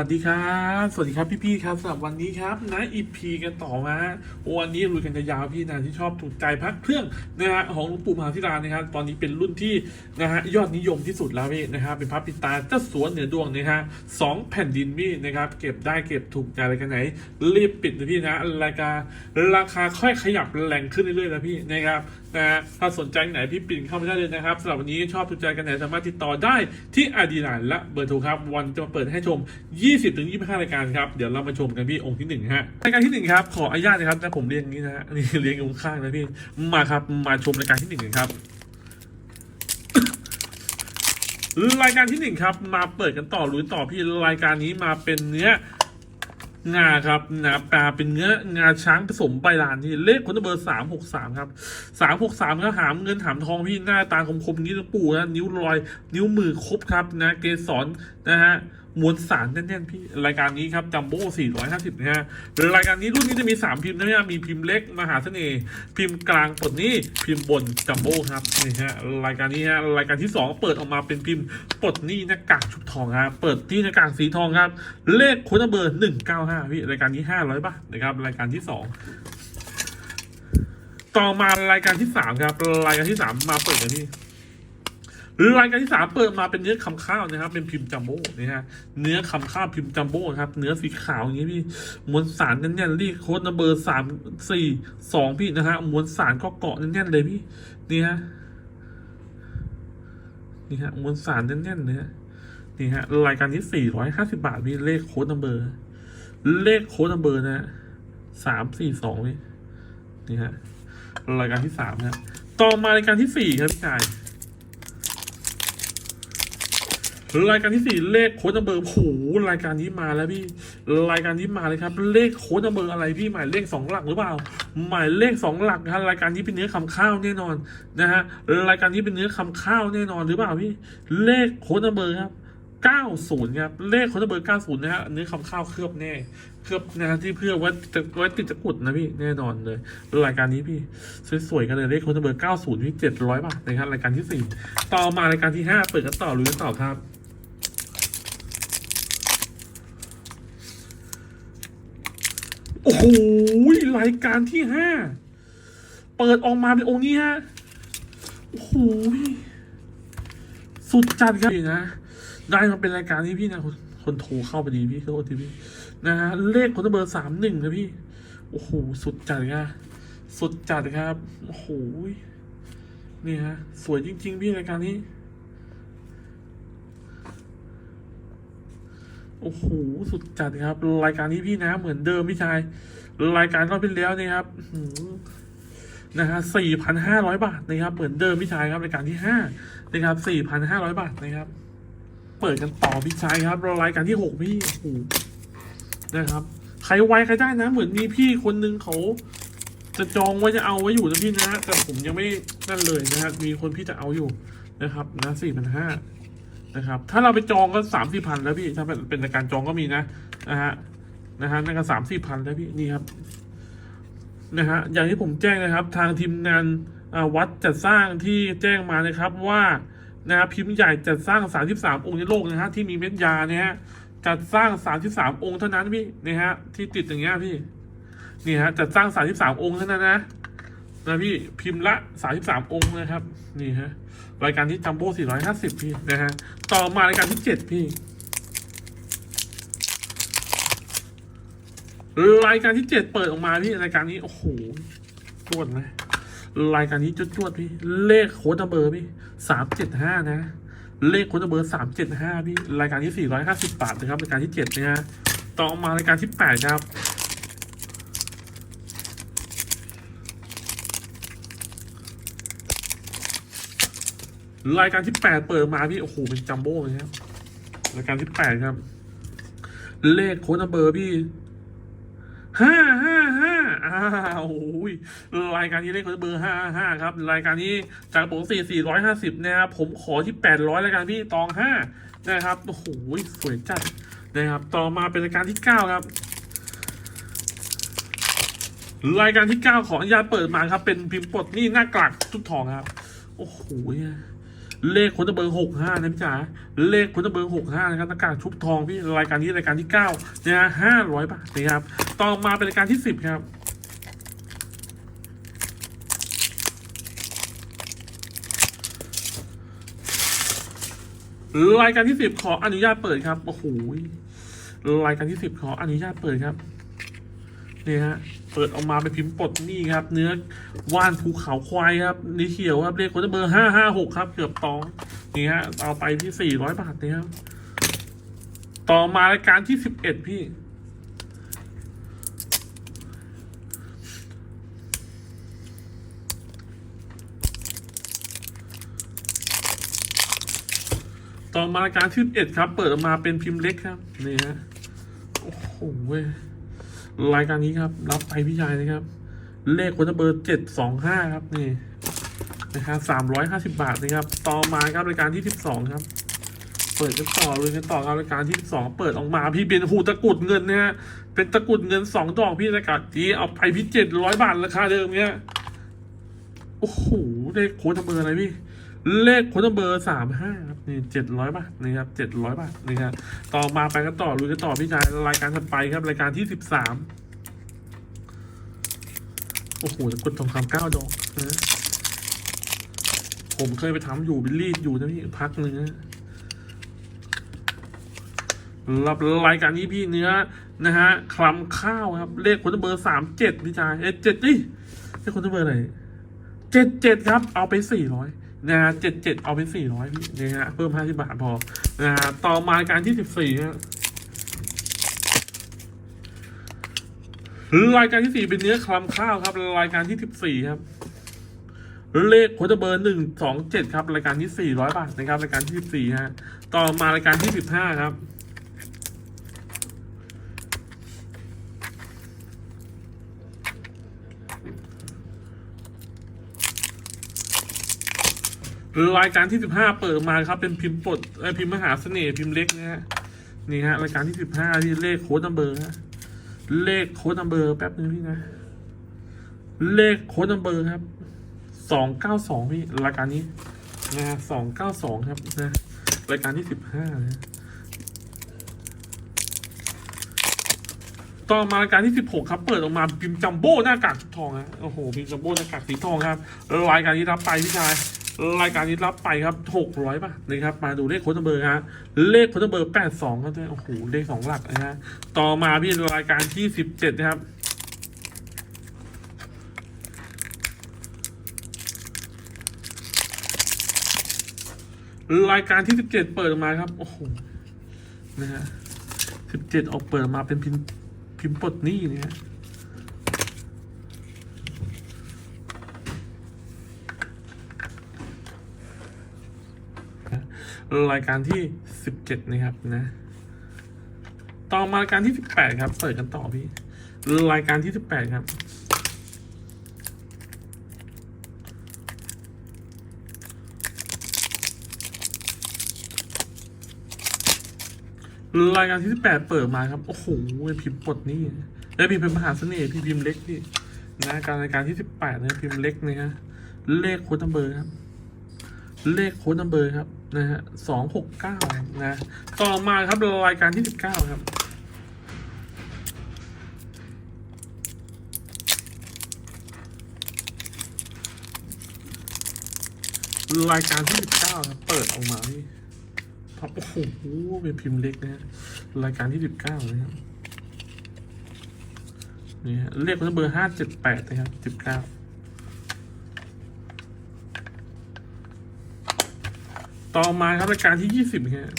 สวัสดีครับ สวัสดีครับพี่ๆครับสำหรับวันนี้ครับนะอีพีกันต่อมาวันนี้ลุยกันยาวพี่นะที่ชอบถูกใจพักเครื่องนะฮะของหลวงปู่มหาธิรานะครับ ตอนนี้เป็นรุ่นที่นะฮะยอดนิยมที่สุดแล้วพี่นะครับเป็นพระปิตาเจ้าสวนเหนือดวงนะฮะสองแผ่นดินพี่นะครับเก็บได้เก็บถูกใจอะไรกันไหน รีบปิดนะพี่นะรายการราคาค่อยขยับแรงขึ้นเรื่อยๆนะพี่นะครับนะฮะถ้าสนใจไหนพี่ปิ่นเข้ามาได้เลยนะครับสำหรับวันนี้ชอบถูกใจกันไหนสามารถติดต่อได้ที่อดีไลน์และเบอร์โทรครับวันจะมาเปิดให้ชม20ถึง25รายการครับ เดี๋ยวเรามาชมกันพี่องค์ที่หนึ่งฮะรายการที่หนึ่งครับ ขออนุญาตนะครับนะผมเรียงอย่างนี้นะฮะนี่เรียงอยู่ข้างนะพี่มาครับมาชมรายการที่หนึ่งกันครับรายการที่หนึ่งครับ มาเปิดกันต่อหรือต่อพี่รายการนี้มาเป็นเนื้องาครับนะปลาเป็นเนื้องาช้างผสมใบลานที่เลขคนเบอร์สามหกสามครับสามหกสามก็หามเงินหามทองพี่หน้าตาคมๆนี้หลวงปู่นะนิ้วรอย นิ้วมือครบครับนะ เกสรนะฮะมวลสารแน่นๆพี่รายการนี้ครับจัมโบ้450นะฮะรายการนี้รุ่นนี้จะมี 3 พิมพ์นะฮะมีพิมพ์เล็กมหาเสน่ห์พิมพ์กลางปดนี้พิมพ์บนจัมโบ้ครับนี่ฮะรายการนี้ฮะรายการที่ 2 เปิดออกมาเป็นพิมพ์ปดนี้หน้ากากชุบทองครับเปิดที่หน้ากากสีทองครับเลขค้ดเบอร์195พี่รายการนี้ 500บาทนะครับรายการที่ 2 ต่อมารายการที่3ครับรายการที่ 3 มาเปิดกันที่ รายการที่สามเปิดมาเป็นเนื้อคำข้าวนะครับ เป็นพิมพ์จัมโบ้นะฮะเนื้อคำข้าวพิมพ์จัมโบ้ครับ เนื้อสีขาวอย่างนี้พี่มวลสารแน่นๆรีโค้ดนัมเบอร์สามสี่สองพี่นะฮะมวลสารก็เกาะแน่นๆเลยพี่นี่ฮะนี่ฮะมวลสารแน่นๆเลยฮะนี่ฮะรายการที่สี่ร้อยห้าสิบาทพี่เลขโค้ดนัมเบอร์ เลขโค้ดนัมเบอร์นะฮะสามสี่สองพี่นี่ฮะรายการที่สามนะต่อมารายการที่สี่ครับพี่ชาย รายการที่สี่เลขโค้ดนัมเบอร์โหรายการนี้มาแล้วพี่ รายการนี้มาเลยครับ เลขโค้ดนัมเบอร์อะไรพี่หมายเลขสองหลักหรือเปล่า หมายเลขสองหลักนะรายการนี้เป็นเนื้อคำข้าวแน่นอนนะฮะรายการนี้เป็นเนื้อคำข้าวแน่นอนหรือเปล่าพี่ เลขโค้ดนัมเบอร์ครับ90ครับเลขโค้ดนัมเบอร์90นะฮะเนื้อคำข้าวเคลือบแน่เคลือบนะที่เพื่อไว้จะไว้ติดตะกรุดนะพี่แน่นอนเลย รายการนี้พี่สวยๆกันเลยเลขโค้ดนัมเบอร์90พี่700บาทนะครับรายการที่สี่ต่อมารายการที่ห้าเปิดกันต่อหรือกันต่อครับ อ้โหรายการที่ห้าเปิดออกมาเป็นองค์นี้ฮะโอ้โหสุดจัดครับพี่นะได้มาเป็นรายการนี้พี่นะคนคนโทรเข้าไปดีพี่เขาโทรทีพี่นะฮะเลขคนเบอร์สามหนึ่งนะพี่โอ้โหสุดจัดครับสุดจัดครับโอ้โหนี่ฮะสวยจริง ๆ พี่รายการนี้ โอ้โหสุดจัดครับ รายการนี้พี่นะเหมือนเดิมพี่ชาย รายการรอบที่แล้วเนี่ยครับนะฮะสี่พันห้าร้อยบาทนะครับ เหมือนเดิมพี่ชายครับรายการที่ห้านะครับสี่พันห้าร้อยบาทนะครับ เปิดกันต่อพี่ชายครับรายการที่หกพี่โอ้โหนะครับ ใครไวใครได้นะ เหมือนมีพี่คนนึงเขาจะจองไว้จะเอาไว้อยู่นะพี่นะ แต่ผมยังไม่นั่นเลยนะครับมีคนพี่จะเอาอยู่นะครับนะสี่พันห้า นะครับ ถ้าเราไปจองก็สามสี่พันแล้วพี่ ถ้าเป็นเป็นการจองก็มีนะนะฮะนะฮะนั่นก็สามสี่พันแล้วพี่นี่ครับนะฮะอย่างที่ผมแจ้งนะครับ ทางทีมงานวัดจัดสร้างที่แจ้งมานะครับว่านะครับพิมพ์ใหญ่จัดสร้าง 33 องค์ในโลกนะฮะที่มีเม็ดยาเนี่ยจัดสร้าง 33 องค์เท่านั้นพี่นี่ฮะที่ติดอย่างเงี้ยพี่นี่ฮะจัดสร้าง 33 องค์เท่านั้นนะ นะพี่พิมพ์ละ 33 องค์นะครับ นี่ฮะ รายการที่จัมโบ้450 พี่นะฮะ ต่อมารายการที่ 7 พี่ รายการที่ 7 เปิดออกมาพี่รายการนี้โอ้โหจวดไหมรายการนี้จวดๆพี่ เลขโค้ดนัมเบอร์พี่375นะ เลขโค้ดนัมเบอร์375พี่ รายการที่450บาทนะครับรายการที่7นะฮะต่อมารายการที่8ครับ รายการที่แปดเปิดมาพี่โอ้โหเป็นจัมโบ้เลยครับรายการที่แปดครับ เลขโค้ดนัมเบอร์พี่ห้าห้าห้าอ้าวโอ้ยรายการนี้เลขโค้ดเบอร์ห้าห้าครับ รายการนี้จากปกติสี่ร้อยห้าสิบนะครับผมขอที่แปดร้อยรายการพี่ตองห้านะครับโอ้โหสวยจัดนะครับ ต่อมาเป็นรายการที่เก้าครับ รายการที่เก้าขออนุญาตเปิดมาครับ เป็นพิมพ์ปลดนี่หน้ากลักทุกทองครับ โอ้โห เลขคนเบอร์หกห้านะพี่จ๋าเลขคนเบอร์หกห้านะครับหน้ากากชุบทองพี่รายการนี้รายการที่เก้านะฮะห้าร้อยบาทนะครับต่อมาเป็นรายการที่สิบครับรายการที่สิบขออนุญาตเปิดครับโอ้โหรายการที่สิบขออนุญาตเปิดครับนี่ฮะ ปิดออกมาเป็นพิมพ์ปลดนี่ครับ เนื้อว่านภูเขาควายครับนี่เขียวครับเลขคนเบอร์ห้าห้าหกครับ เกือบตองนี่ฮะเอาไปที่สี่ร้อยบาทนี่ครับต่อมารายการที่สิบเอ็ดพี่ต่อมารายการที่สิบเอ็ดครับ เปิดออกมาเป็นพิมพ์เล็กครับนี่ฮะโอ้โหเว้ย รายการนี้ครับ รับไปพี่ชายนะครับ เลขคนเบอร์เจ็ดสองห้าครับนี่นะครับสามร้อยห้าสิบาทนะครับ ต่อมาครับรายการที่สิบสองครับ เปิดกันต่อเลยกันต่อครับรายการที่สิบสองเปิดออกมาพี่เป็นหูตะกุดเงินนะฮะเป็นตะกุดเงินสองดอกพี่รายการที่เอาไปพี่เจ็ดร้อยบาทราคาเดิมเนี้ยโอ้โหเลขโค้ดเบอร์อะไรพี่ เลขค้ดเบอร์สามห้าครับนี่เจ็ดร้อยบาทนะครับเจ็ดร้อยบาทนะครับต่อมาไปกันต่อลุยกันต่อพี่ชายรายการถัดไปครับรายการที่สิบสามโอ้โหกดทองคำเก้าดอกนะผมเคยไปทำอยู่บิลลี่อยู่นะพี่พักหนึ่งนะรับรายการนี้พี่เนื้อนะฮะคลำข้าวครับ เลขคนเบอร์สามเจ็ดพี่ชายเอ๊ะเจ็ดดิเลขคนเบอร์อะไรเจ็ดเจ็ดครับ เอาไปสี่ร้อย นะฮะเจ็ดเจ็ดเอาไปสี่ร้อยพี่นะฮะเพิ่มห้าสิบบาทพอนะฮะต่อมารายการที่สิบสี่ฮะรายการที่สี่เป็นเนื้อคลำข้าวครับ รายการที่สิบสี่ครับ เลขโคดเบอร์หนึ่งสองเจ็ดครับ รายการที่สี่ร้อยบาทนะครับ รายการที่สิบสี่ฮะ ต่อมารายการที่สิบห้าครับ รายการที่สิบห้าเปิดมาครับเป็นพิมพ์ปลดเอ้ยพิมพ์มหาเสน่ห์พิมพ์เล็กนะฮะนี่ฮะรายการที่สิบห้าที่เลขโค้ดนัมเบอร์ฮะเลขโค้ดนัมเบอร์แป๊บนึงพี่นะ เลขโค้ดนัมเบอร์ครับสองเก้าสองพี่รายการนี้นะสองเก้าสองครับนะรายการที่สิบห้านะต่อมารายการที่สิบหกครับ เปิดออกมาพิมพ์จัมโบ้หน้ากากสีทองฮะโอ้โหพิมพ์จัมโบ้หน้ากากสีทองครับรายการนี้รับไปพี่ชาย รายการนี้รับไปครับหกร้อยบาทนะครับ มาดูเลขโค้ดเบอร์ฮะเลขโค้ดเบอร์แปดสองครับโอ้โหเลขสองหลักนะฮะต่อมาพี่รายการที่สิบเจ็ดนะครับรายการที่สิบเจ็ดเปิดออกมาครับ โอ้โห นะฮะสิบเจ็ดออกเปิดมาเป็นพิมพ์พิมพ์ปลดหนี้เนี่ยฮะ รายการที่สิบเจ็ดนะครับนะ ต่อมารายการที่สิบแปดครับ เปิดกันต่อพี่ รายการที่สิบแปดครับรายการที่สิบแปดเปิดมาครับ โอ้โหพิมพ์ปลดนี่ไอ้ยพิมพ์เป็นมหาเสน่ห์พี่พิมพ์เล็กพี่นะการรายการที่สิบแปดนะพิมพ์เล็กนะฮะเลขโค้ดนัมเบอร์ครับ เลขโค้ดนัมเบอร์ครับ นะฮะสองหกเก้านะ ต่อมาครับรายการที่สิบเก้าครับรายการที่สิบเก้าเปิดออกมาพี่ท็อปโอ้โหเป็นพิมพ์เล็กนะฮะรายการที่สิบเก้านะครับนี่ฮะเลขโค้ดนัมเบอร์ห้าเจ็ดแปดนะครับสิบเก้า ต่อมาครับรายการที่ยี่สิบครับ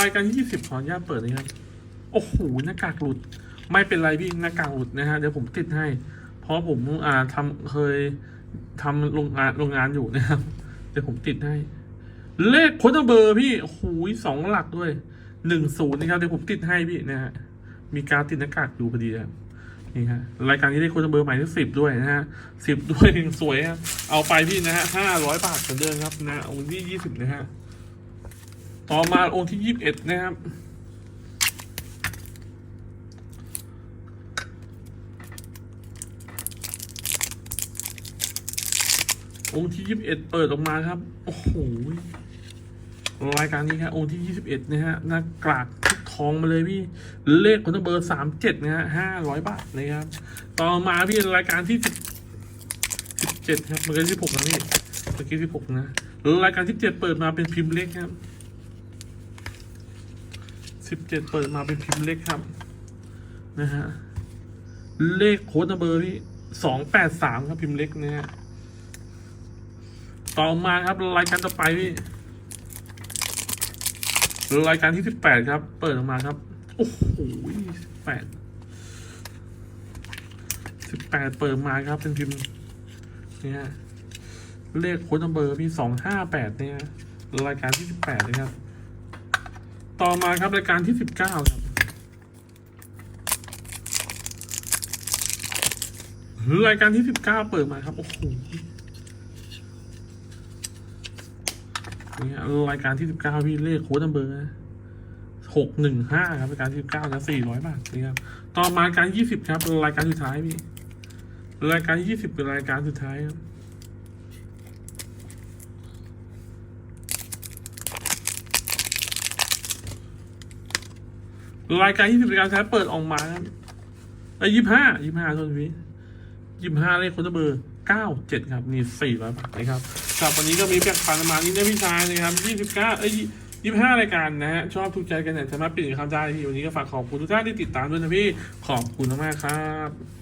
รายการที่ยี่สิบขออนุญาตเปิดนะครับ โอ้โหหน้ากากหลุด ไม่เป็นไรพี่หน้ากากหลุดนะฮะเดี๋ยวผมติดให้ เพราะผมอ่าทำเคยทำโรงงานโรงงานอยู่นะครับ เดี๋ยวผมติดให้ เลขโค้ดเบอร์พี่โอ้โหสองหลักด้วยหนึ่งศูนย์นะครับ เดี๋ยวผมติดให้พี่นะฮะมีการติดหน้ากากอยู่พอดีครับี่ฮะรายการที่ได้โค้เบอร์ใหม่ที่สิบด้วยนะฮะสิบด้วยสวยฮะเอาไปพี่นะฮะห้าร้อยบาทเหมือนเดิมครับนะองค์ที่ยี่สิบนะฮะต่อมาองค์ที่ยี่สิบเอ็ดนะครับองค์ที่ยี่สิบเอ็ดเปิดออกมาครับ โอ้โหรายการนี้ครับองค์ที่ยี่สิบเอ็ดนะฮะหน้ากาก องมาเลยพี่ เลขคนเบอร์สามเจ็ดนะฮะห้าร้อยบาทนะครับ ต่อมาพี่รายการที่สิบเจ็ดครับเมื่อกี้สิบหกนะพี่เมื่อกี้สิบหกนะ รายการที่เจ็ดเปิดมาเป็นพิมพ์เล็กครับสิบเจ็ดเปิดมาเป็นพิมพ์เล็กครับ นะฮะ เลขโค้ดเบอร์พี่สองแปดสามครับพิมพ์เล็กนะฮะ ต่อมาครับรายการต่อไปพี่ รายการที่สิบแปดครับ เปิดออกมาครับ โอ้โหสิบแปดสิบแปดเปิดมาครับ เป็นพิมพ์เนี่ยเลขโค้ดนัมเบอร์พี่สองห้าแปดเนี่ยรายการที่สิบแปดนะครับ ต่อมาครับรายการที่สิบเก้าครับรายการที่สิบเก้าเปิดมาครับ โอ้โห นี่ยรายการที่สิบเก้าพี่เลขโค้ดนัมเบอร์หกหนึ่งห้าครับรายการที่สิบเก้านะสี่ร้อยบาทนะครับต่อมารายการยี่สิบครับรายการสุดท้ายพี่รายการยี่สิบเป็นรายการสุดท้ายครับรายการยี่สิบรายการสุดท้ายเปิดออกมาครับไอ้ยี่ห้ายี่ห้าโทษทียี่ห้าเลขโค้ดนัมเบอร์เก้าเจ็ดครับนี่สี่ร้อยบาทนะครับ ครับวันนี้ก็มีแบ่งปันประมาณนี้นะพี่ชายนะครับ29เอ้ย25 รายการนะฮะ ชอบถูกใจกันเนี่ยสามารถเปลี่ยนคำได้ที่วันนี้ก็ฝากขอบคุณทุกท่านที่ติดตามด้วยนะพี่ ขอบคุณมากครับ